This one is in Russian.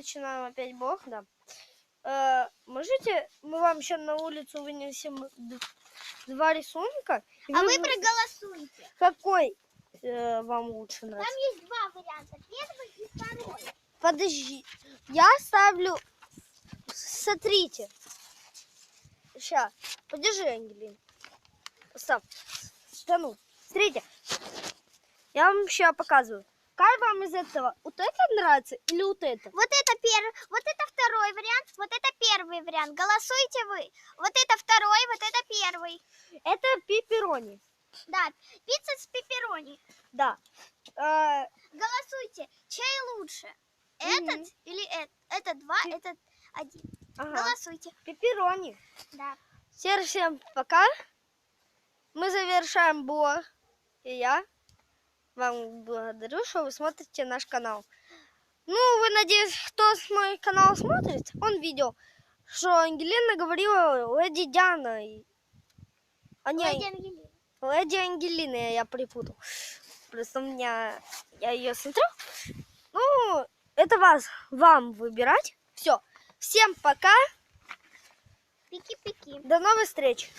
начинаем опять блог, да. Э, можете, мы вам еще на улицу вынесем два рисунка. А вы вы- проголосуйте. Какой э, вам лучше Там нравится? есть два варианта. Первый и второй. Подожди. Я ставлю... Смотрите. Сейчас. Подержи, Ангелин. Стоп. Да ну. Смотрите. Я вам сейчас показываю. Как вам из этого? Вот это нравится или вот это? Вот это первый, вот это второй вариант, вот это первый вариант. Голосуйте вы. Вот это второй, вот это первый. Это пепперони. Да, пицца с пепперони. Да. Э, Голосуйте, чей лучше? Этот или этот? Это два, этот один. ага. Голосуйте. Пепперони. Да. Всем пока. Мы завершаем блог. И я вам благодарю, что вы смотрите наш канал. Ну, вы, надеюсь, кто с мой канал смотрит, он видел, что Ангелина говорила Леди Диана. и- А не, Леди Ангелина. Леди Ангелина я припутал. Просто у меня, я ее смотрю. Ну, это вас, вам выбирать. Все. Всем пока. Пики-пики. До новых встреч.